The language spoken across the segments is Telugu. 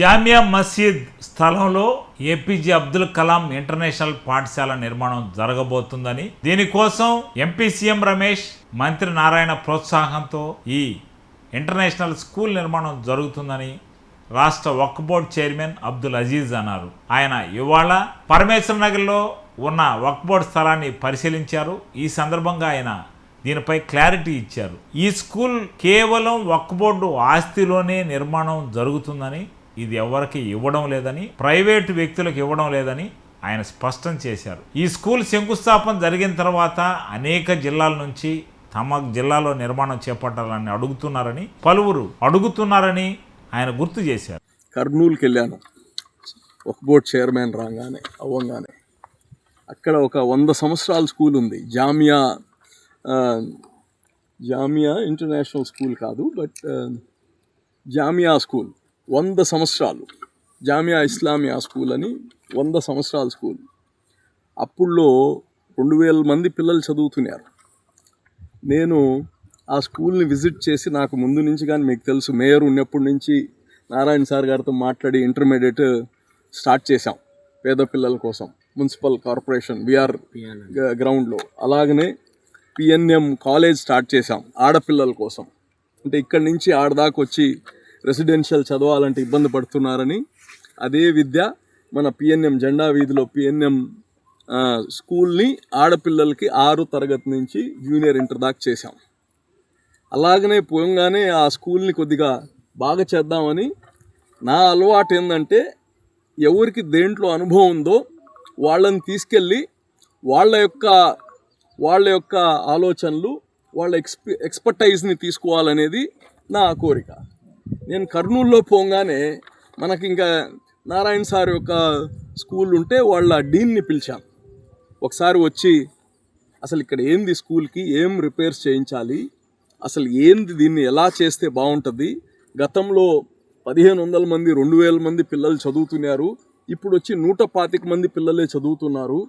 జామియా మసీద్ స్థలంలో ఏపీజే అబ్దుల్ కలాం ఇంటర్నేషనల్ పాఠశాల నిర్మాణం జరగబోతుందని దీనికోసం ఎంపీ సీఎం రమేష్ మంత్రి నారాయణ ప్రోత్సాహంతో ఈ ఇంటర్నేషనల్ స్కూల్ నిర్మాణం జరుగుతుందని రాష్ట్ర వక్ఫ్ బోర్డ్ చైర్మన్ అబ్దుల్ అజీజ్ అన్నారు. ఆయన ఇవాళ పరమేశ్వర నగర్లో ఉన్న వక్ఫ్ బోర్డ్ స్థలాన్ని పరిశీలించారు. ఈ సందర్భంగా ఆయన దీనిపై క్లారిటీ ఇచ్చారు. ఈ స్కూల్ కేవలం వక్ఫ్ బోర్డు ఆస్తిలోనే నిర్మాణం జరుగుతుందని ఇది ఎవరికి ఇవ్వడం లేదని ప్రైవేటు వ్యక్తులకు ఇవ్వడం లేదని ఆయన స్పష్టం చేశారు. ఈ స్కూల్ శంకుస్థాపన జరిగిన తర్వాత అనేక జిల్లాల నుంచి తమ జిల్లాలో నిర్మాణం చేపట్టాలని అడుగుతున్నారని పలువురు అడుగుతున్నారని ఆయన గుర్తు చేశారు. కర్నూలుకి వెళ్ళాను. ఒక బోర్డ్ చైర్మన్ రాగానే అవ్వంగానే. అక్కడ ఒక వంద సంవత్సరాల స్కూల్ ఉంది. జామియా జామియా ఇంటర్నేషనల్ స్కూల్ కాదు బట్ జామియా స్కూల్. వంద సంవత్సరాలు. జామియా ఇస్లామియా స్కూల్ అని వంద సంవత్సరాల స్కూల్. అప్పుల్లో రెండు వేల మంది పిల్లలు చదువుతున్నారు. నేను ఆ స్కూల్ని విజిట్ చేసి నాకు ముందు నుంచి కానీ మీకు తెలుసు మేయర్ ఉన్నప్పటి నుంచి నారాయణ సార్ గారితో మాట్లాడి ఇంటర్మీడియట్ స్టార్ట్ చేశాం పేద పిల్లల కోసం. మున్సిపల్ కార్పొరేషన్ విఆర్ గ్రౌండ్లో. అలాగనే పిఎన్ఎం కాలేజ్ స్టార్ట్ చేశాం ఆడపిల్లల కోసం. అంటే ఇక్కడి నుంచి ఆడదాకా వచ్చి రెసిడెన్షియల్ చదవాలంటే ఇబ్బంది పడుతున్నారని అదే విద్య మన పిఎన్ఎం జెండా వీధిలో పిఎన్ఎం స్కూల్ని ఆడపిల్లలకి ఆరు తరగతి నుంచి జూనియర్ ఇంటర్ దాకా చేశాం. అలాగనే పోయంగానే ఆ స్కూల్ని కొద్దిగా బాగా చేద్దామని నా అలవాటు ఏంటంటే ఎవరికి దేంట్లో అనుభవం ఉందో వాళ్ళని తీసుకెళ్ళి వాళ్ళ యొక్క వాళ్ళ యొక్క ఆలోచనలు వాళ్ళ ఎక్స్పి ఎక్స్పర్టైజ్ని తీసుకోవాలనేది నా కోరిక. నేను కర్నూలులో పోగానే మనకి ఇంకా నారాయణ సార్ యొక్క స్కూల్ ఉంటే వాళ్ళ డీన్ని పిలిచాను ఒకసారి వచ్చి అసలు ఇక్కడ ఏంది స్కూల్కి? ఏం రిపేర్స్ చేయించాలి? అసలు ఏంది దీన్ని ఎలా చేస్తే బాగుంటుంది? గతంలో పదిహేను వందల మంది రెండు వేల మంది పిల్లలు చదువుతున్నారు. ఇప్పుడు వచ్చి నూట పాతిక మంది పిల్లలే చదువుతున్నారు.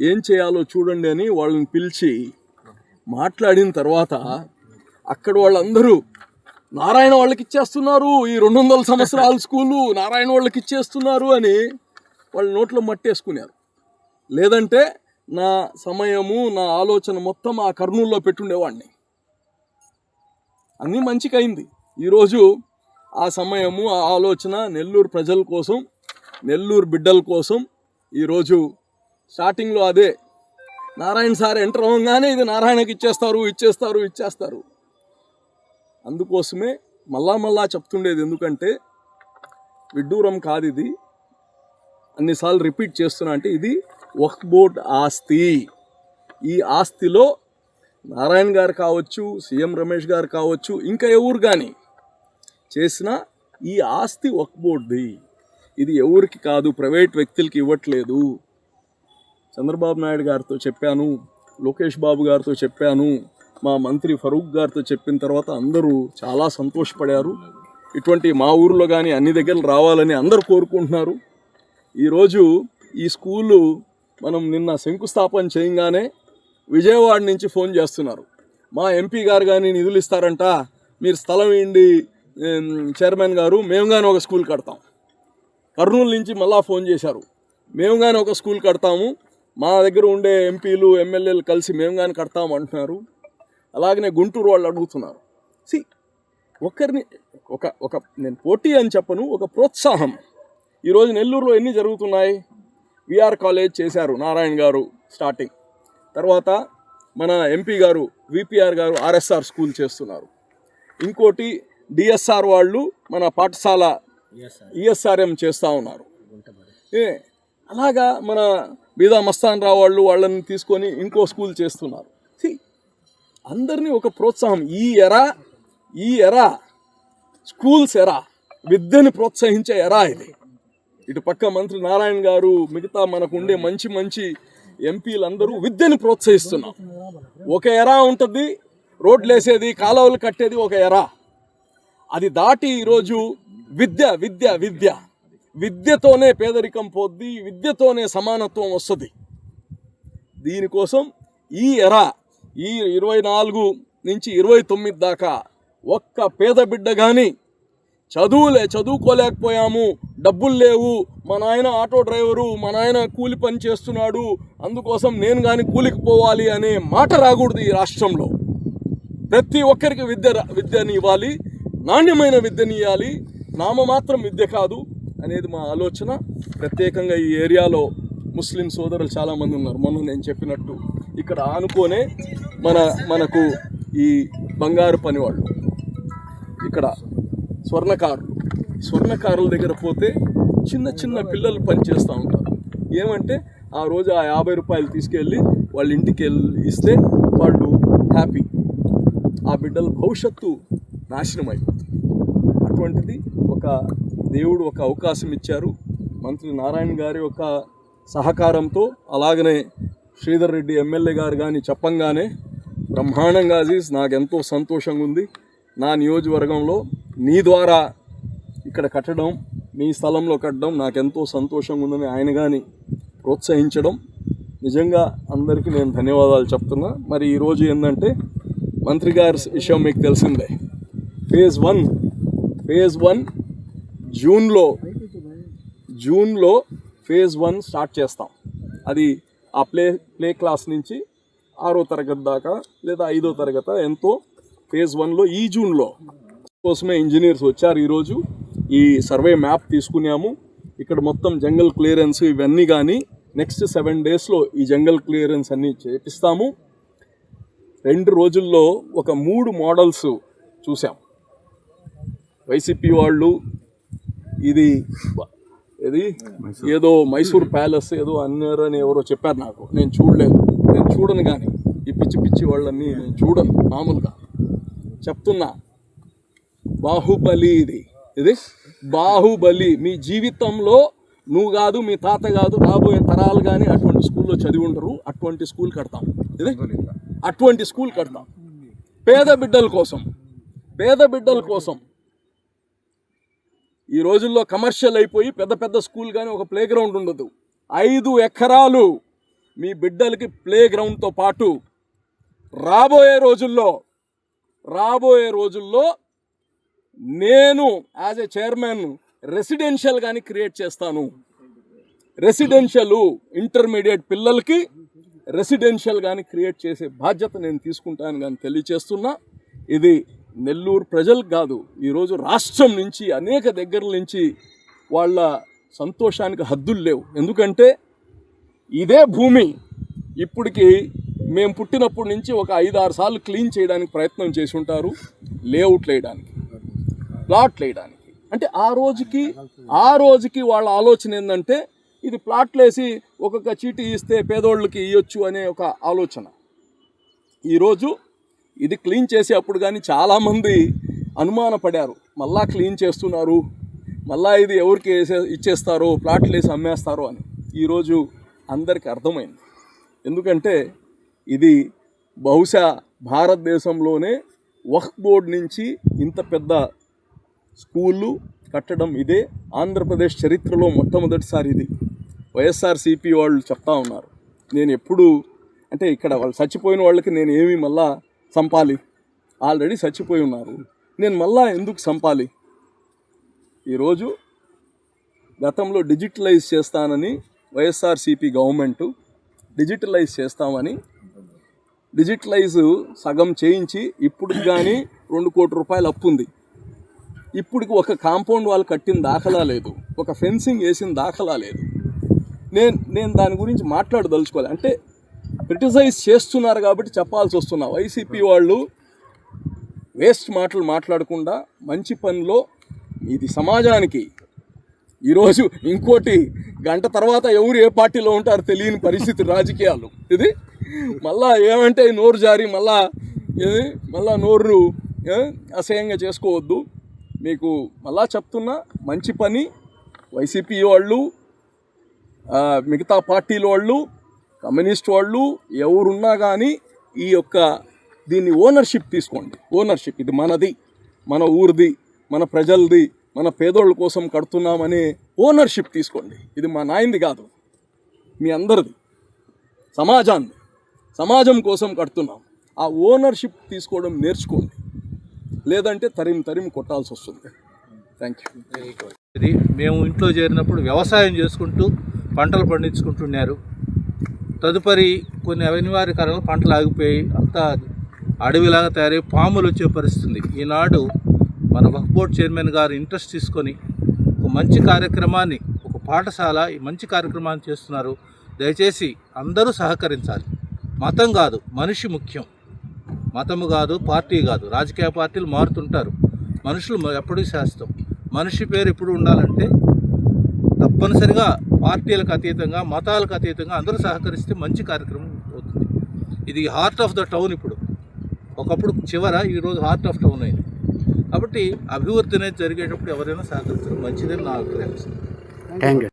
ఏం చేయాలో చూడండి అని వాళ్ళని పిలిచి మాట్లాడిన తర్వాత అక్కడ వాళ్ళందరూ నారాయణ వాళ్ళకి ఇచ్చేస్తున్నారు ఈ రెండు వందల సంవత్సరాల స్కూలు నారాయణ వాళ్ళకి ఇచ్చేస్తున్నారు అని వాళ్ళ నోట్లో మట్టేసుకున్నారు. లేదంటే నా సమయము నా ఆలోచన మొత్తం ఆ కర్నూల్లో పెట్టుండేవాడిని. అన్నీ మంచికైంది. ఈరోజు ఆ సమయము ఆ ఆలోచన నెల్లూరు ప్రజల కోసం నెల్లూరు బిడ్డల కోసం ఈరోజు స్టార్టింగ్లో అదే. నారాయణ సార్ ఎంటర్ అవ్వగానే ఇది నారాయణకి ఇచ్చేస్తారు ఇచ్చేస్తారు ఇచ్చేస్తారు. అందుకోసమే మళ్ళా మళ్ళా చెప్తుండేది ఎందుకంటే విడ్డూరం కాదు ఇది అన్నిసార్లు రిపీట్ చేస్తున్నా అంటే ఇది వక్ బోర్డ్ ఆస్తి. ఈ ఆస్తిలో నారాయణ గారు కావచ్చు సీఎం రమేష్ గారు కావచ్చు ఇంకా ఎవరు కానీ చేసిన ఈ ఆస్తి వక్ బోర్డ్ది. ఇది ఎవరికి కాదు ప్రైవేట్ వ్యక్తులకి ఇవ్వట్లేదు. చంద్రబాబు నాయుడు గారితో చెప్పాను లోకేష్ బాబు గారితో చెప్పాను మా మంత్రి ఫరూక్ గారితో చెప్పిన తర్వాత అందరూ చాలా సంతోషపడారు. ఇటువంటి మా ఊర్లో కానీ అన్ని దగ్గర రావాలని అందరూ కోరుకుంటున్నారు. ఈరోజు ఈ స్కూలు మనం నిన్న శంకుస్థాపన చేయగానే విజయవాడ నుంచి ఫోన్ చేస్తున్నారు. మా ఎంపీ గారు కానీ నిధులు ఇస్తారంట మీరు స్థలం ఇవ్వండి చైర్మన్ గారు మేము కానీ ఒక స్కూల్ కడతాం. కర్నూలు నుంచి మళ్ళా ఫోన్ చేశారు. మేము కానీ ఒక స్కూల్ కడతాము మా దగ్గర ఉండే ఎంపీలు ఎమ్మెల్యేలు కలిసి మేము కానీ కడతాము అంటున్నారు. అలాగనే గుంటూరు వాళ్ళు అడుగుతున్నారు. సి ఒకరిని ఒక ఒక నేను పోటీ అని చెప్పను ఒక ప్రోత్సాహం. ఈరోజు నెల్లూరులో ఎన్ని జరుగుతున్నాయి? విఆర్ కాలేజ్ చేశారు నారాయణ గారు స్టార్టింగ్. తర్వాత మన ఎంపీ గారు విపిఆర్ గారు ఆర్ఎస్ఆర్ స్కూల్ చేస్తున్నారు. ఇంకోటి డిఎస్ఆర్ వాళ్ళు మన పాఠశాల ఈఎస్ఆర్ఎం చేస్తూ ఉన్నారు. ఏ అలాగా మన బీదా మస్తాన్ రావు వాళ్ళు వాళ్ళని తీసుకొని ఇంకో స్కూల్ చేస్తున్నారు. అందరినీ ఒక ప్రోత్సాహం. ఈ ఎరా ఈ ఎరా స్కూల్స్ ఎరా విద్యని ప్రోత్సహించే ఎరా ఇది. ఇటు పక్క మంత్రి నారాయణ గారు మిగతా మనకు ఉండే మంచి మంచి ఎంపీలందరూ విద్యని ప్రోత్సహిస్తున్నాం ఒక ఎరా ఉంటుంది రోడ్లు వేసేది కాలువలు కట్టేది ఒక ఎరా. అది దాటి ఈరోజు విద్య విద్య విద్య. విద్యతోనే పేదరికం పోద్ది విద్యతోనే సమానత్వం వస్తుంది. దీనికోసం ఈ ఎరా ఈ ఇరవై నాలుగు నుంచి ఇరవై తొమ్మిది దాకా ఒక్క పేద బిడ్డ కానీ చదువులే చదువుకోలేకపోయాము డబ్బులు లేవు మా నాయన ఆటో డ్రైవరు మా నాయన కూలి పని చేస్తున్నాడు అందుకోసం నేను కానీ కూలికి పోవాలి అనే మాట రాకూడదు ఈ రాష్ట్రంలో. ప్రతి ఒక్కరికి విద్య విద్యని ఇవ్వాలి నాణ్యమైన విద్యని ఇవ్వాలి నామమాత్రం విద్య కాదు అనేది మా ఆలోచన. ప్రత్యేకంగా ఈ ఏరియాలో ముస్లిం సోదరులు చాలామంది ఉన్నారు. మొన్న నేను చెప్పినట్టు ఇక్కడ ఆనుకోనే మన మనకు ఈ బంగారు పని వాళ్ళు ఇక్కడ స్వర్ణకారులు. స్వర్ణకారుల దగ్గర పోతే చిన్న చిన్న పిల్లలు పనిచేస్తూ ఉంటారు. ఏమంటే ఆ రోజు ఆ యాభై రూపాయలు తీసుకెళ్ళి వాళ్ళ ఇంటికి వెళ్ళి ఇస్తే వాళ్ళు హ్యాపీ ఆ బిడ్డల భవిష్యత్తు నాశనం అయిపోతుంది. అటువంటిది ఒక దేవుడు ఒక అవకాశం ఇచ్చారు. మంత్రి నారాయణ గారి ఒక సహకారంతో అలాగనే శ్రీధర్ రెడ్డి ఎమ్మెల్యే గారు కానీ చెప్పంగానే బ్రహ్మాండంగా అజీజ్ నాకు ఎంతో సంతోషంగా ఉంది. నా నియోజకవర్గంలో నీ ద్వారా ఇక్కడ కట్టడం మీ స్థలంలో కట్టడం నాకెంతో సంతోషంగా ఉందని ఆయన కానీ ప్రోత్సహించడం. నిజంగా అందరికీ నేను ధన్యవాదాలు చెప్తున్నా. మరి ఈరోజు ఏంటంటే మంత్రి గారి విషయం మీకు తెలిసిందే. ఫేజ్ వన్ ఫేజ్ వన్ జూన్లో జూన్లో ఫేజ్ వన్ స్టార్ట్ చేస్తాం. అది ఆ ప్లే ప్లే క్లాస్ నుంచి ఆరో తరగతి దాకా లేదా ఐదో తరగతి ఎంతో ఫేజ్ వన్లో ఈ జూన్లో కోసమే ఇంజనీర్స్ వచ్చారు ఈరోజు. ఈ సర్వే మ్యాప్ తీసుకున్నాము. ఇక్కడ మొత్తం జంగల్ క్లియరెన్స్ ఇవన్నీ కానీ నెక్స్ట్ సెవెన్ డేస్లో ఈ జంగల్ క్లియరెన్స్ అన్నీ చేపిస్తాము. రెండు రోజుల్లో ఒక మూడు మోడల్స్ చూసాం. వైసీపీ వాళ్ళు ఇది ఇది ఏదో మైసూర్ ప్యాలెస్ ఏదో అన్నారని ఎవరో చెప్పారు నాకు. నేను చూడలేదు. నేను చూడను కానీ ఈ పిచ్చి పిచ్చి వాళ్ళని నేను చూడను మామూలుగా. చెప్తున్నా. బాహుబలి ఇది. ఇది బాహుబలి. మీ జీవితంలో నువ్వు కాదు మీ తాత కాదు రాబోయే తరాలు కానీ అటువంటి స్కూల్లో చదివి ఉండరు. అటువంటి స్కూల్ కడతాం. ఇది అటువంటి స్కూల్ కడతాం. పేద బిడ్డల కోసం. పేద బిడ్డల కోసం. ఈ రోజుల్లో కమర్షియల్ అయిపోయి పెద్ద పెద్ద స్కూల్ కానీ ఒక ప్లే గ్రౌండ్ ఉండదు. ఐదు ఎకరాలు మీ బిడ్డలకి ప్లే గ్రౌండ్తో పాటు రాబోయే రోజుల్లో రాబోయే రోజుల్లో నేను యాజ్ ఎ చైర్మన్ రెసిడెన్షియల్ కానీ క్రియేట్ చేస్తాను. రెసిడెన్షియల్ ఇంటర్మీడియట్ పిల్లలకి రెసిడెన్షియల్ కానీ క్రియేట్ చేసే బాధ్యత నేను తీసుకుంటాను కానీ తెలియచేస్తున్నా. ఇది నెల్లూరు ప్రజలు కాదు ఈరోజు రాష్ట్రం నుంచి అనేక దగ్గర నుంచి వాళ్ళ సంతోషానికి హద్దులు లేవు. ఎందుకంటే ఇదే భూమి ఇప్పటికి మేము పుట్టినప్పటి నుంచి ఒక ఐదు ఆరు సార్లు క్లీన్ చేయడానికి ప్రయత్నం చేసి ఉంటారు లేఅవుట్లు వేయడానికి ప్లాట్లు వేయడానికి అంటే ఆ రోజుకి ఆ రోజుకి వాళ్ళ ఆలోచన ఏంటంటే ఇది ప్లాట్లు వేసి ఒక్కొక్క చీటీ ఇస్తే పేదోళ్ళకి ఇవ్వచ్చు అనే ఒక ఆలోచన. ఈరోజు ఇది క్లీన్ చేసే అప్పుడు కానీ చాలామంది అనుమానపడారు. మళ్ళా క్లీన్ చేస్తున్నారు. మళ్ళా ఇది ఎవరికి వేసే ఇచ్చేస్తారో ప్లాట్లు వేసి అమ్మేస్తారో అని. ఈరోజు అందరికీ అర్థమైంది. ఎందుకంటే ఇది బహుశా భారతదేశంలోనే వక్ బోర్డ్ నుంచి ఇంత పెద్ద స్కూళ్ళు కట్టడం ఇదే. ఆంధ్రప్రదేశ్ చరిత్రలో మొట్టమొదటిసారి ఇది. వైఎస్ఆర్సీపీ వాళ్ళు చెప్తా ఉన్నారు. నేను ఎప్పుడు అంటే ఇక్కడ వాళ్ళు చచ్చిపోయిన వాళ్ళకి నేను ఏమి మళ్ళా చంపాలి ఆల్రెడీ చచ్చిపోయి ఉన్నారు. నేను మళ్ళా ఎందుకు చంపాలి ఈరోజు గతంలో డిజిటలైజ్ చేస్తానని వైఎస్ఆర్సీపీ గవర్నమెంటు డిజిటలైజ్ చేస్తామని డిజిటలైజ్ సగం చేయించి ఇప్పుడు కానీ రెండు కోటి రూపాయలు అప్పు ఉంది. ఇప్పటికి ఒక కాంపౌండ్ వాల్ కట్టిన దాఖలా లేదు. ఒక ఫెన్సింగ్ వేసిన దాఖలా లేదు. నేను నేను దాని గురించి మాట్లాడదలుచుకోవాలి. అంటే క్రిటిసైజ్ చేస్తున్నారు కాబట్టి చెప్పాల్సి వస్తున్నా. వైసీపీ వాళ్ళు వేస్ట్ మాటలు మాట్లాడకుండా మంచి పనిలో ఇది సమాజానికి ఈరోజు ఇంకోటి గంట తర్వాత ఎవరు ఏ పార్టీలో ఉంటారో తెలియని పరిస్థితి రాజకీయాలు. ఇది మళ్ళా ఏమంటే నోరు జారి మళ్ళా ఇది మళ్ళా నోరు అసహ్యంగా చేసుకోవద్దు. మీకు మళ్ళా చెప్తున్నా మంచి పని. వైసీపీ వాళ్ళు మిగతా పార్టీల వాళ్ళు కమ్యూనిస్ట్ వాళ్ళు ఎవరున్నా కానీ ఈ యొక్క దీన్ని ఓనర్షిప్ తీసుకోండి. ఓనర్షిప్ ఇది మనది మన ఊరిది మన ప్రజలది మన పేదోళ్ళ కోసం కడుతున్నామనే ఓనర్షిప్ తీసుకోండి. ఇది మా నాయనది కాదు మీ అందరిది సమాజాన్ని సమాజం కోసం కడుతున్నాం. ఆ ఓనర్షిప్ తీసుకోవడం నేర్చుకోండి. లేదంటే తరిమి తరిమి కొట్టాల్సి వస్తుంది. థ్యాంక్ యూ ఇది మేము ఇంట్లో చేరినప్పుడు వ్యవసాయం చేసుకుంటూ పంటలు పండించుకుంటున్నారు తదుపరి కొన్ని అనివార్య కారణాలు పంటలు ఆగిపోయి అంతా అడవిలాగా తయారై పాములు వచ్చే పరిస్థితుంది ఈనాడు మన వక్ఫ్ బోర్డ్ చైర్మన్ గారు ఇంట్రెస్ట్ తీసుకొని ఒక మంచి కార్యక్రమాన్ని ఒక పాఠశాల ఈ మంచి కార్యక్రమాన్ని చేస్తున్నారు. దయచేసి అందరూ సహకరించాలి. మతం కాదు మనిషి ముఖ్యం. మతము కాదు పార్టీ కాదు. రాజకీయ పార్టీలు మారుతుంటారు. మనుషులు మ- ఎప్పుడూ శాస్త్రం మనిషి పేరు ఎప్పుడు ఉండాలంటే తప్పనిసరిగా పార్టీలకు అతీతంగా మతాలకు అతీతంగా అందరూ సహకరిస్తే మంచి కార్యక్రమం అవుతుంది. ఇది హార్ట్ ఆఫ్ ద టౌన్ ఇప్పుడు. ఒకప్పుడు చివర ఈరోజు హార్ట్ ఆఫ్ టౌన్ అయింది. కాబట్టి అభివృద్ధి అనేది జరిగేటప్పుడు ఎవరైనా సహకరించడం మంచిదని నా అభిప్రాయం. Thank you